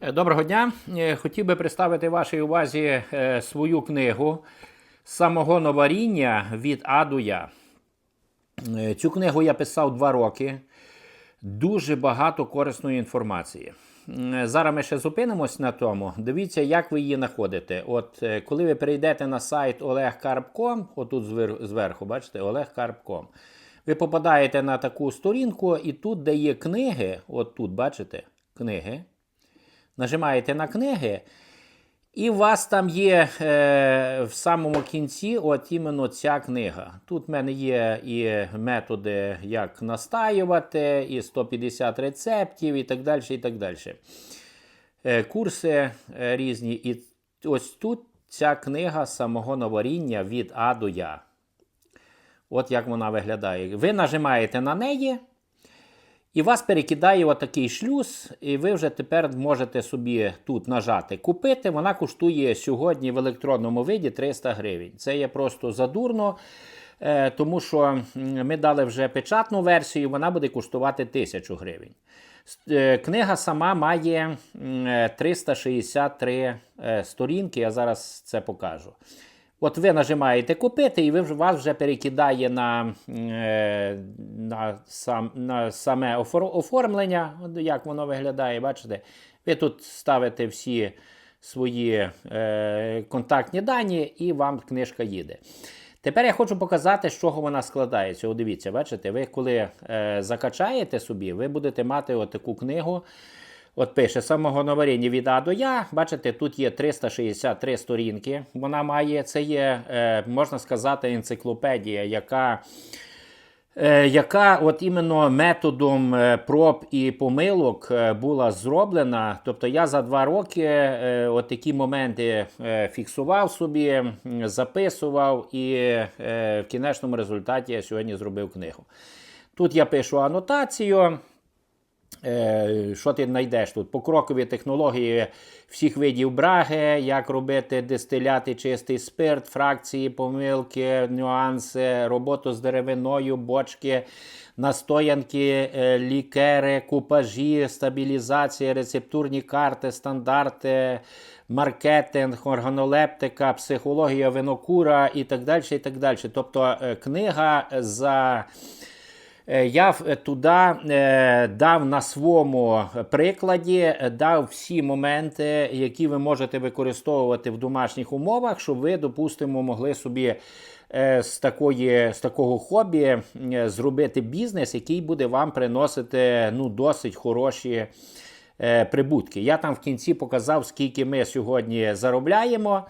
Е, Доброго дня. Е, Хотів би представити вашій увазі е, свою книгу Самого варіння від А до Я. Е, Цю книгу я писав два роки. Дуже багато корисної інформації. Зараз ми ще зупинимось на тому. Дивіться, як ви її знаходите. От коли ви перейдете на сайт olegkarp.com, отут зверху, бачите, olegkarp.com, ви попадаєте на таку сторінку, і тут, де є книги, от тут, бачите, книги. Нажимаєте на книги, і у вас там є е, в самому кінці от іменно ця книга. Тут в мене є і методи, як настаювати, і 150 рецептів, і так далі. і так далі. Е, курси е, різні. І ось тут ця книга самого новоріння від А до Я. От як вона виглядає. Ви нажимаєте на неї. І вас перекидає отакий шлюз, і ви вже тепер можете собі тут нажати купити. Вона коштує сьогодні в електронному виді 300 гривень. Це є просто задурно, е, тому що ми дали вже печатну версію, вона буде коштувати 1000 гривень. Е, Книга сама має е, 363 е, сторінки, я зараз це покажу. От ви нажимаєте купити, і ви вас вже перекидає на, е, на, сам, на саме оформлення, як воно виглядає, бачите? Ви тут ставите всі свої е, контактні дані, і вам книжка їде. Тепер я хочу показати, з чого вона складається. Дивіться, бачите, ви коли е, закачаєте собі, ви будете мати отаку книгу. От пише самого наваріння від А до Я. Бачите, тут є 363 сторінки. Вона має, це є, е, можна сказати, енциклопедія, яка, е, яка от іменно методом е, проб і помилок була зроблена. Тобто я за два роки от такі моменти фіксував собі, записував, і в кінечному результаті я сьогодні зробив книгу. Тут я пишу анотацію. Е, Що ти знайдеш тут? Покрокові технології всіх видів браги, як робити дистиляти чистий спирт, фракції, помилки, нюанси, роботу з деревиною, бочки, настоянки, е, лікери, купажі, стабілізація, рецептурні карти, стандарти, маркетинг, органолептика, психологія винокура і так далі. І так далі. Тобто е, книга за. Е, Я в- туди е, дав на своєму прикладі, е, дав всі моменти, які ви можете використовувати в домашніх умовах, щоб ви, допустимо, могли собі е, з, такої, з такого хобі е, зробити бізнес, який буде вам приносити ну, досить хороші е, прибутки. Я там в кінці показав, скільки ми сьогодні заробляємо.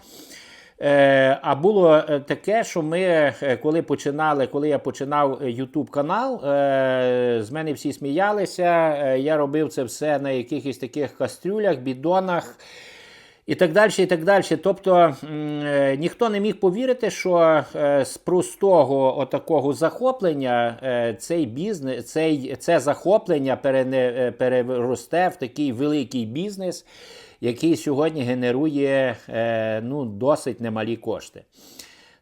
Е, а було е, таке, що ми, е, коли починали, коли я починав YouTube канал, з мене всі сміялися. Я робив це все на якихось таких кастрюлях, бідонах. І так далі, і так далі. Тобто е, ніхто не міг повірити, що е, з простого отакого захоплення е, цей бізнес, цей, це захоплення переросте в такий великий бізнес, який сьогодні генерує ну, досить немалі кошти.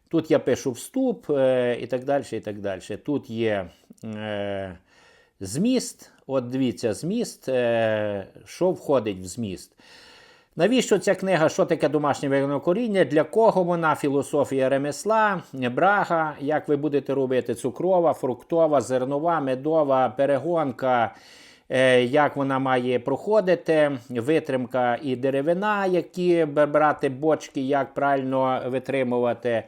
Тут я пишу вступ і так далі. і так далі. Тут є зміст. От дивіться, зміст, що входить в зміст. Навіщо ця книга? Що таке домашнє винокоріння? Для кого вона? Філософія ремесла, брага, як ви будете робити цукрова, фруктова, зернова, медова, перегонка, е, як вона має проходити, витримка і деревина, які брати бочки, як правильно витримувати.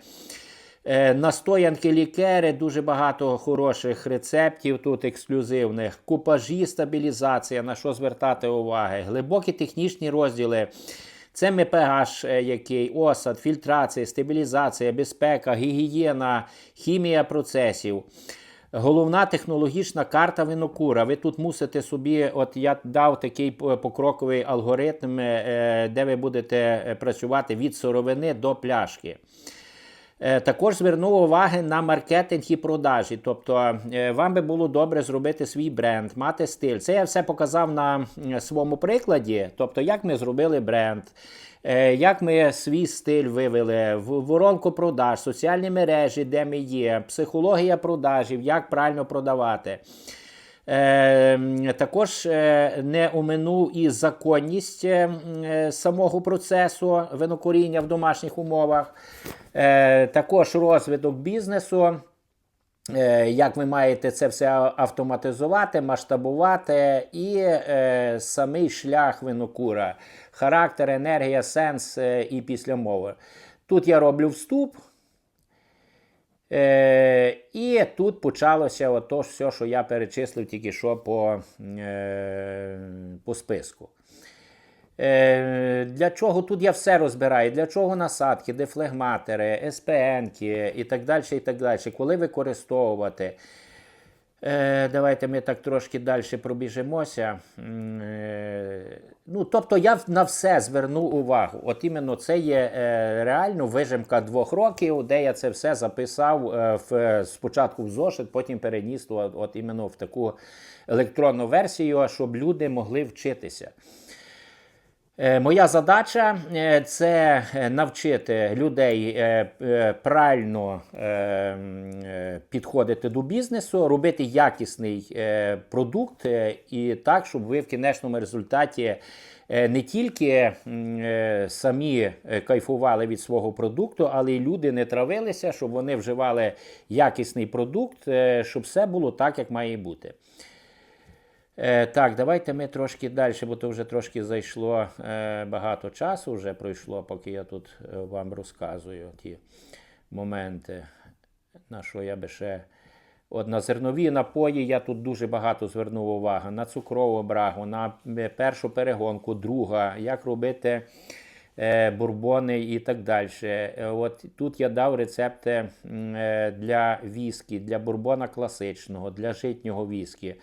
Е, Настоянки лікери, дуже багато хороших рецептів тут ексклюзивних. Купажі, стабілізація, на що звертати уваги, глибокі технічні розділи. Це МПГ, е, який, осад, фільтрація, стабілізація, безпека, гігієна, хімія процесів. Головна технологічна карта винокура. Ви тут мусите собі, от я дав такий покроковий алгоритм, е, де ви будете працювати від сировини до пляшки. Е, Також звернув уваги на маркетинг і продажі. Тобто е, вам би було добре зробити свій бренд, мати стиль. Це я все показав на своєму прикладі. Тобто, як ми зробили бренд, е, як ми свій стиль вивели, в- воронку продаж, соціальні мережі, де ми є, психологія продажів, як правильно продавати. Е, також е, не оминув і законність е, е, самого процесу винокуріння в домашніх умовах, також розвиток бізнесу. Як ви маєте це все автоматизувати, масштабувати, і е, самий шлях винокура, характер, енергія, сенс е, і післямови. Тут я роблю вступ. Е, і тут почалося ото все, що я перечислив тільки що по, е, по списку. Е, для чого тут я все розбираю? Для чого насадки, дефлегматори, СПН і так далі, і так далі. Коли використовувати? Е, давайте ми так трошки далі пробіжимося. Е, ну, тобто я на все звернув увагу. От іменно це є е, реально вижимка двох років, де я це все записав в, спочатку в зошит, потім переніс от, от іменно в таку електронну версію, щоб люди могли вчитися. Е, Моя задача е, це е, навчити людей правильно підходити до бізнесу, робити якісний продукт і так, щоб ви в кінечному результаті не тільки самі кайфували від свого продукту, але й люди не травилися, щоб вони вживали якісний продукт, щоб все було так, як має бути. Е, так, давайте ми трошки далі, бо то вже трошки зайшло е, багато часу, вже пройшло, поки я тут е, вам розказую ті моменти, на що я би ще. От на зернові напої я тут дуже багато звернув увагу. На цукрову брагу, на е, першу перегонку, друга, як робити е, бурбони і так далі. Е, От тут я дав рецепти для віскі, для бурбона класичного, для житнього віскі.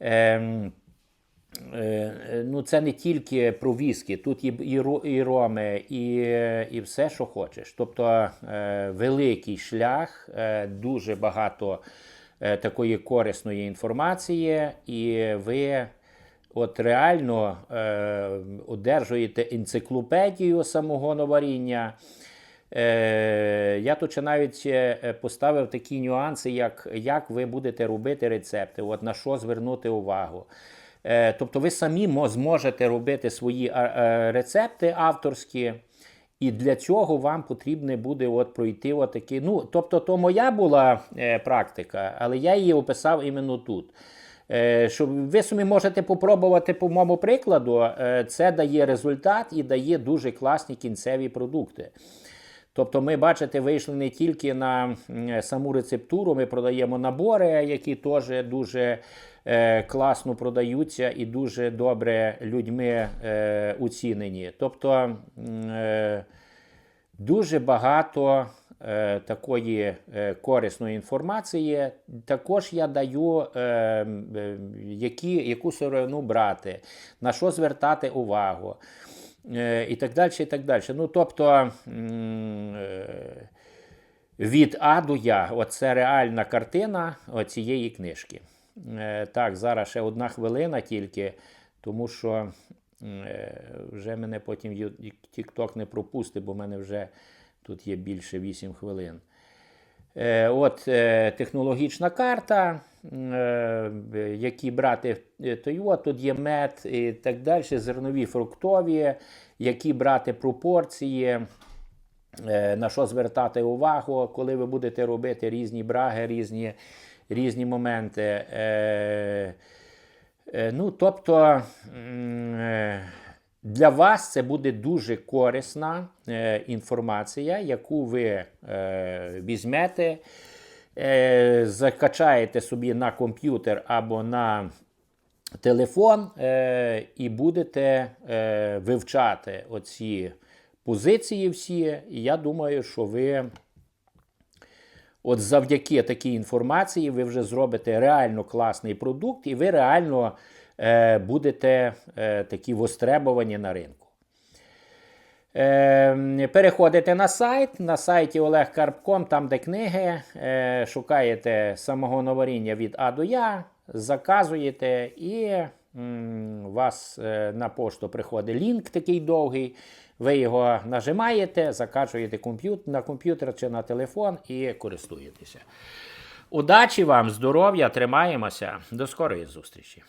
Ем, е, ну, це не тільки про віскі, тут і, і, і роми, і, і все, що хочеш. Тобто е, великий шлях, е, дуже багато е, такої корисної інформації, і ви от реально е, одержуєте енциклопедію самогоноваріння. Е, я тут ще навіть е, поставив такі нюанси, як, як ви будете робити рецепти, от на що звернути увагу. Е, тобто ви самі зможете робити свої е, рецепти авторські, і для цього вам потрібно буде от пройти отакі. Ну, тобто, то моя була е, практика, але я її описав іменно тут. Е, що ви самі можете попробувати по моєму прикладу, е, це дає результат і дає дуже класні кінцеві продукти. Тобто, ми, бачите, вийшли не тільки на саму рецептуру, ми продаємо набори, які теж дуже е, класно продаються і дуже добре людьми е, оцінені. Тобто е, дуже багато е, такої е, корисної інформації. Також я даю, е, е, які, яку сировину брати, на що звертати увагу. Е, і так далі, і так далі. Ну, тобто е, від А Я, оце реальна картина цієї книжки. Е, Так, зараз ще одна хвилина тільки, тому що вже мене потім TikTok не пропустить, бо в мене вже тут є більше 8 хвилин. От технологічна карта, які брати е, то й от, тут є мед і так далі, зернові фруктові, які брати пропорції, е, на що звертати увагу, коли ви будете робити різні браги, різні, різні моменти. Е, Ну, тобто для вас це буде дуже корисна інформація, яку ви візьмете, е, закачаєте собі на комп'ютер або на телефон е, і будете е, вивчати оці позиції всі. І я думаю, що ви. От завдяки такій інформації ви вже зробите реально класний продукт, і ви реально е, будете е, такі востребовані на ринку. Е, переходите на сайт, на сайті Олег там де книги, е, шукаєте самогоноваріння від А до Я, заказуєте і у вас е, на пошту приходить лінк такий довгий. Ви його нажимаєте, закачуєте на комп'ютер чи на телефон і користуєтеся. Удачі вам, здоров'я, тримаємося. До скорої зустрічі.